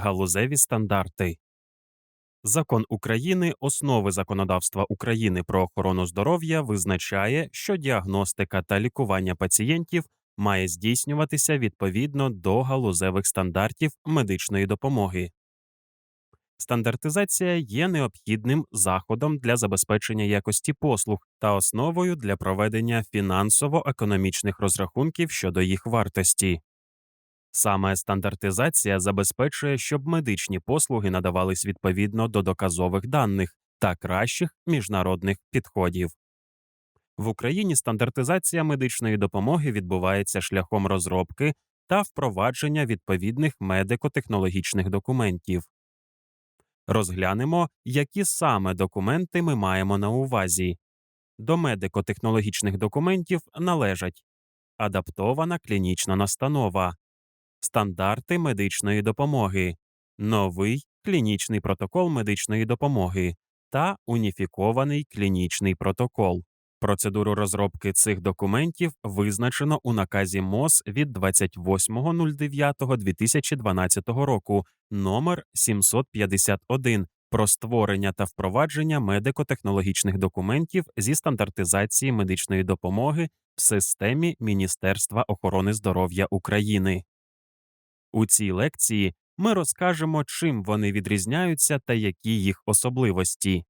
галузеві стандарти. Закон України Основи законодавства України про охорону здоров'я визначає, що діагностика та лікування пацієнтів має здійснюватися відповідно до галузевих стандартів медичної допомоги. Стандартизація є необхідним заходом для забезпечення якості послуг та основою для проведення фінансово-економічних розрахунків щодо їх вартості. Саме стандартизація забезпечує, щоб медичні послуги надавались відповідно до доказових даних та кращих міжнародних підходів. В Україні стандартизація медичної допомоги відбувається шляхом розробки та впровадження відповідних медико-технологічних документів. Розглянемо, які саме документи ми маємо на увазі. До медико-технологічних документів належать адаптована клінічна настанова, стандарти медичної допомоги, новий клінічний протокол медичної допомоги та уніфікований клінічний протокол. Процедуру розробки цих документів визначено у наказі МОЗ від 28.09.2012 року номер 751 про створення та впровадження медико-технологічних документів зі стандартизації медичної допомоги в системі Міністерства охорони здоров'я України. У цій лекції ми розкажемо, чим вони відрізняються та які їх особливості.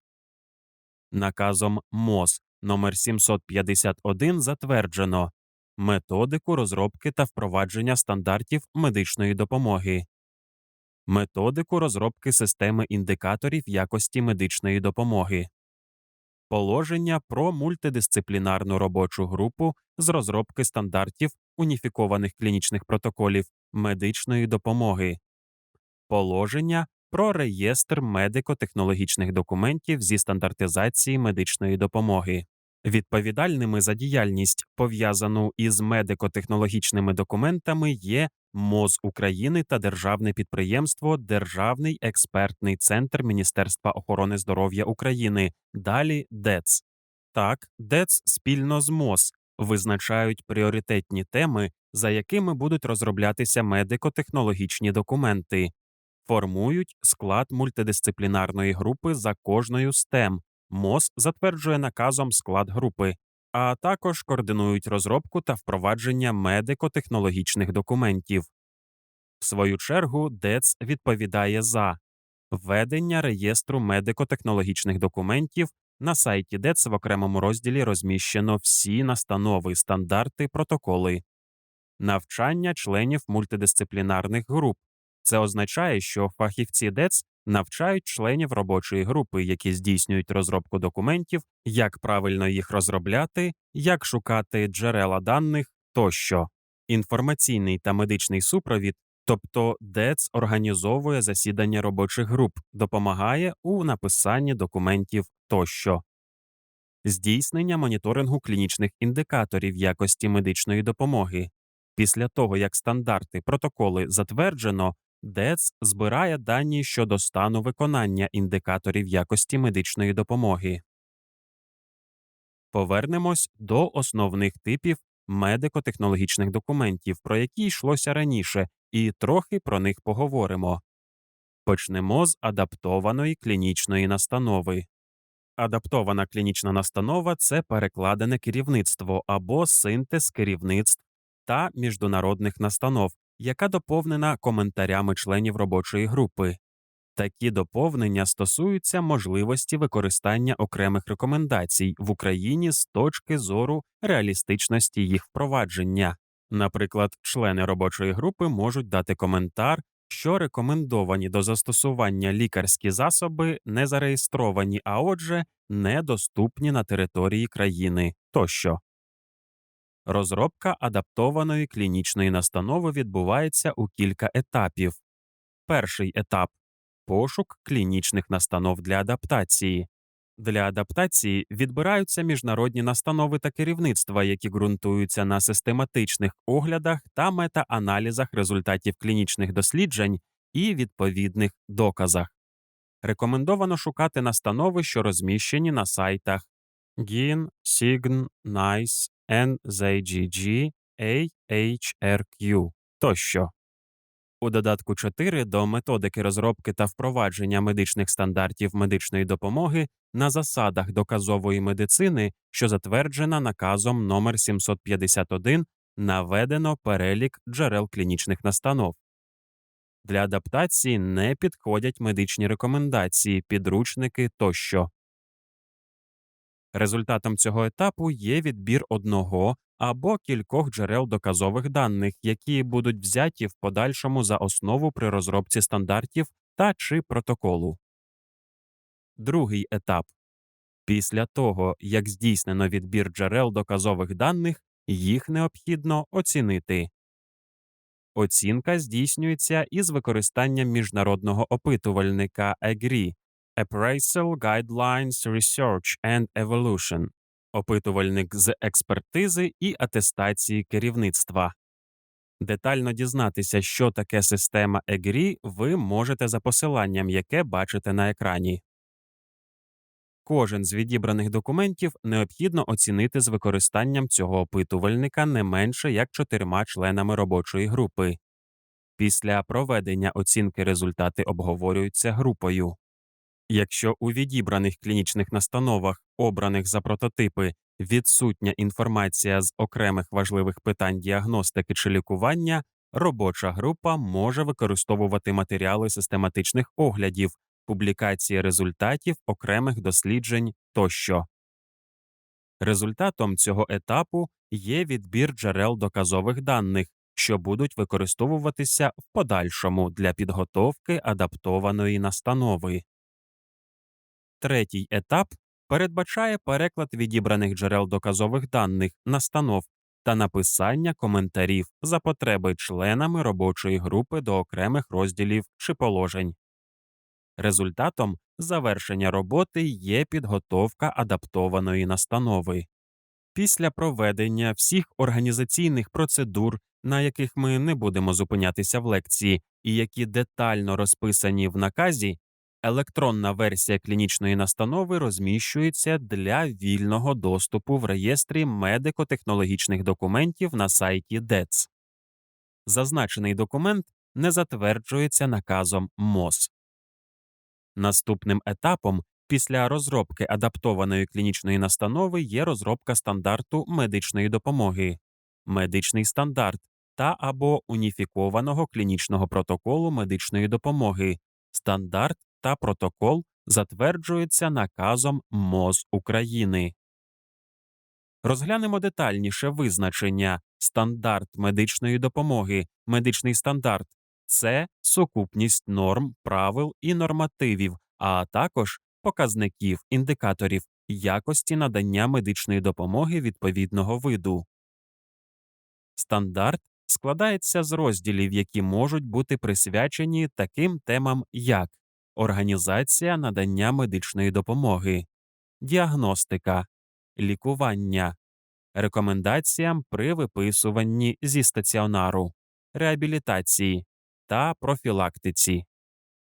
Наказом МОЗ номер 751 затверджено методику розробки та впровадження стандартів медичної допомоги, методику розробки системи індикаторів якості медичної допомоги, положення про мультидисциплінарну робочу групу з розробки стандартів уніфікованих клінічних протоколів медичної допомоги, положення про реєстр медико-технологічних документів зі стандартизації медичної допомоги. Відповідальними за діяльність, пов'язану із медико-технологічними документами, є МОЗ України та державне підприємство Державний експертний центр Міністерства охорони здоров'я України, далі ДЕЦ. Так, ДЕЦ спільно з МОЗ визначають пріоритетні теми, за якими будуть розроблятися медико-технологічні документи, формують склад мультидисциплінарної групи за кожною з тем. МОЗ затверджує наказом склад групи, а також координують розробку та впровадження медико-технологічних документів. В свою чергу ДЕЦ відповідає за ведення реєстру медико-технологічних документів на сайті ДЕЦ в окремому розділі розміщено всі настанови, стандарти, протоколи, навчання членів мультидисциплінарних груп. Це означає, що фахівці ДЕЦ навчають членів робочої групи, які здійснюють розробку документів, як правильно їх розробляти, як шукати джерела даних тощо. Інформаційний та медичний супровід, тобто ДЕЦ організовує засідання робочих груп, допомагає у написанні документів тощо. Здійснення моніторингу клінічних індикаторів якості медичної допомоги. Після того, як стандарти протоколи затверджено, ДЕЦ збирає дані щодо стану виконання індикаторів якості медичної допомоги. Повернемось до основних типів медико-технологічних документів, про які йшлося раніше, і трохи про них поговоримо. Почнемо з адаптованої клінічної настанови. Адаптована клінічна настанова це перекладене керівництво або синтез керівництв та міжнародних настанов, яка доповнена коментарями членів робочої групи. Такі доповнення стосуються можливості використання окремих рекомендацій в Україні з точки зору реалістичності їх впровадження. Наприклад, члени робочої групи можуть дати коментар, що рекомендовані до застосування лікарські засоби не зареєстровані, а отже, недоступні на території країни тощо. Розробка адаптованої клінічної настанови відбувається у кілька етапів. Перший етап пошук клінічних настанов для адаптації. Для адаптації відбираються міжнародні настанови та керівництва, які ґрунтуються на систематичних оглядах та метааналізах результатів клінічних досліджень і відповідних доказах. Рекомендовано шукати настанови, що розміщені на сайтах GIN, SIGN, NICE, NZGG, AHRQ тощо. У додатку 4 до методики розробки та впровадження медичних стандартів медичної допомоги на засадах доказової медицини, що затверджена наказом номер 751, наведено перелік джерел клінічних настанов. Для адаптації не підходять медичні рекомендації, підручники тощо. Результатом цього етапу є відбір одного або кількох джерел доказових даних, які будуть взяті в подальшому за основу при розробці стандартів та чи протоколу. Другий етап. Після того, як здійснено відбір джерел доказових даних, їх необхідно оцінити. Оцінка здійснюється із використанням міжнародного опитувальника EGRI Appraisal Guidelines Research and Evolution опитувальник з експертизи і атестації керівництва. Детально дізнатися, що таке система EGRI, ви можете за посиланням, яке бачите на екрані. Кожен з відібраних документів необхідно оцінити з використанням цього опитувальника не менше як чотирма членами робочої групи. Після проведення оцінки результати обговорюються групою. Якщо у відібраних клінічних настановах, обраних за прототипи, відсутня інформація з окремих важливих питань діагностики чи лікування, робоча група може використовувати матеріали систематичних оглядів, публікації результатів окремих досліджень тощо. Результатом цього етапу є відбір джерел доказових даних, що будуть використовуватися в подальшому для підготовки адаптованої настанови. Третій етап передбачає переклад відібраних джерел доказових даних, настанов та написання коментарів за потреби членами робочої групи до окремих розділів чи положень. Результатом завершення роботи є підготовка адаптованої настанови. Після проведення всіх організаційних процедур, на яких ми не будемо зупинятися в лекції, і які детально розписані в наказі, електронна версія клінічної настанови розміщується для вільного доступу в реєстрі медико-технологічних документів на сайті ДЕЦ. Зазначений документ не затверджується наказом МОЗ. Наступним етапом після розробки адаптованої клінічної настанови є розробка стандарту медичної допомоги, медичний стандарт та або уніфікованого клінічного протоколу медичної допомоги, стандарт та протокол затверджується наказом МОЗ України. Розглянемо детальніше визначення стандарт медичної допомоги, медичний стандарт це сукупність норм, правил і нормативів, а також показників індикаторів якості надання медичної допомоги відповідного виду. Стандарт складається з розділів, які можуть бути присвячені таким темам, як організація надання медичної допомоги, діагностика, лікування, рекомендаціям при виписуванні зі стаціонару, реабілітації та профілактиці.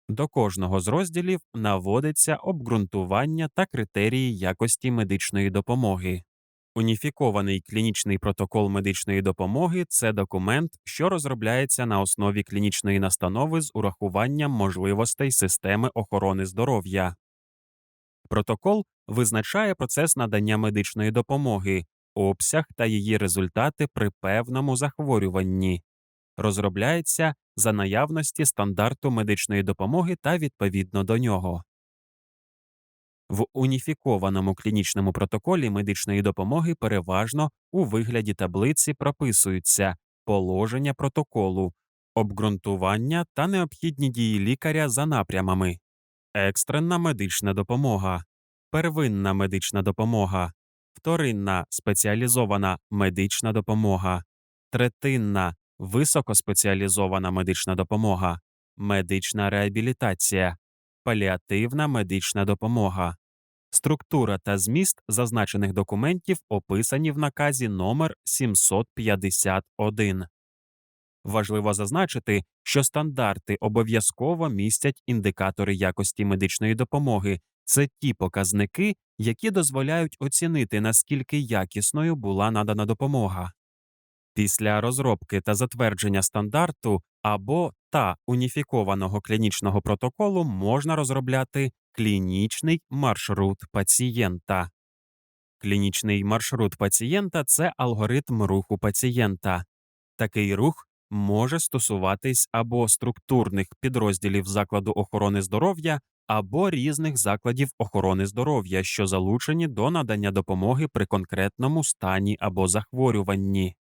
До кожного з розділів наводиться обґрунтування та критерії якості медичної допомоги. Уніфікований клінічний протокол медичної допомоги це документ, що розробляється на основі клінічної настанови з урахуванням можливостей системи охорони здоров'я. Протокол визначає процес надання медичної допомоги, обсяг та її результати при певному захворюванні, розробляється за наявності стандарту медичної допомоги та відповідно до нього. В уніфікованому клінічному протоколі медичної допомоги переважно у вигляді таблиці прописуються положення протоколу, обґрунтування та необхідні дії лікаря за напрямами, екстрена медична допомога, первинна медична допомога, вторинна спеціалізована медична допомога, третинна високоспеціалізована медична допомога, медична реабілітація, паліативна медична допомога. Структура та зміст зазначених документів описані в наказі номер 751. Важливо зазначити, що стандарти обов'язково містять індикатори якості медичної допомоги. Це ті показники, які дозволяють оцінити, наскільки якісною була надана допомога. Після розробки та затвердження стандарту або та уніфікованого клінічного протоколу можна розробляти клінічний маршрут пацієнта. Клінічний маршрут пацієнта це алгоритм руху пацієнта. Такий рух може стосуватись або структурних підрозділів закладу охорони здоров'я, або різних закладів охорони здоров'я, що залучені до надання допомоги при конкретному стані або захворюванні.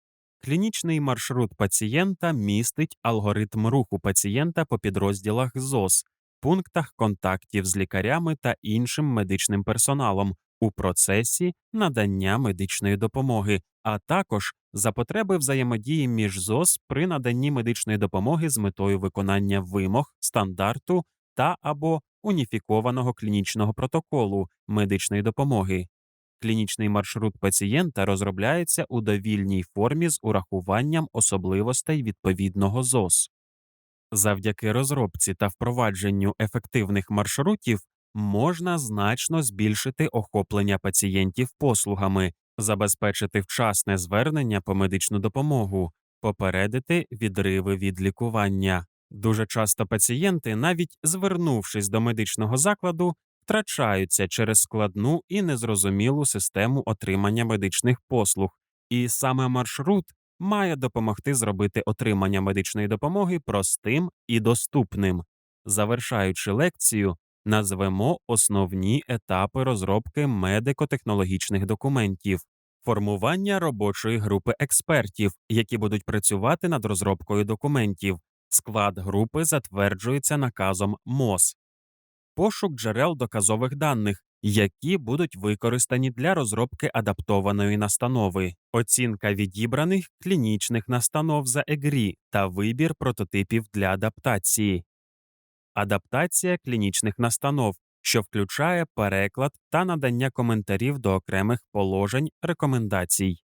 Клінічний маршрут пацієнта містить алгоритм руху пацієнта по підрозділах ЗОС, пунктах контактів з лікарями та іншим медичним персоналом у процесі надання медичної допомоги, а також за потреби взаємодії між ЗОС при наданні медичної допомоги з метою виконання вимог, стандарту та або уніфікованого клінічного протоколу медичної допомоги. Клінічний маршрут пацієнта розробляється у довільній формі з урахуванням особливостей відповідного ЗОС. Завдяки розробці та впровадженню ефективних маршрутів можна значно збільшити охоплення пацієнтів послугами, забезпечити вчасне звернення по медичну допомогу, попередити відриви від лікування. Дуже часто пацієнти, навіть звернувшись до медичного закладу, втрачаються через складну і незрозумілу систему отримання медичних послуг, і саме маршрут має допомогти зробити отримання медичної допомоги простим і доступним. Завершаючи лекцію, назвемо основні етапи розробки медико-технологічних документів. Формування робочої групи експертів, які будуть працювати над розробкою документів. Склад групи затверджується наказом МОЗ. Пошук джерел доказових даних, які будуть використані для розробки адаптованої настанови, оцінка відібраних клінічних настанов за ЕГРІ та вибір прототипів для адаптації, адаптація клінічних настанов, що включає переклад та надання коментарів до окремих положень рекомендацій,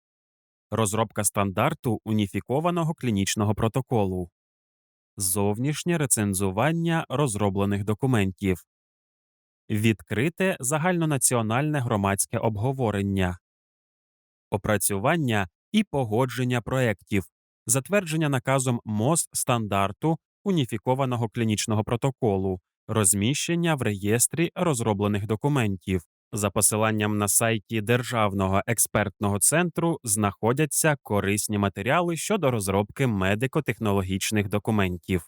розробка стандарту уніфікованого клінічного протоколу, зовнішнє рецензування розроблених документів. Відкрите загальнонаціональне громадське обговорення, опрацювання і погодження проєктів, затвердження наказом МОЗ стандарту уніфікованого клінічного протоколу, розміщення в реєстрі розроблених документів. За посиланням на сайті Державного експертного центру знаходяться корисні матеріали щодо розробки медико-технологічних документів.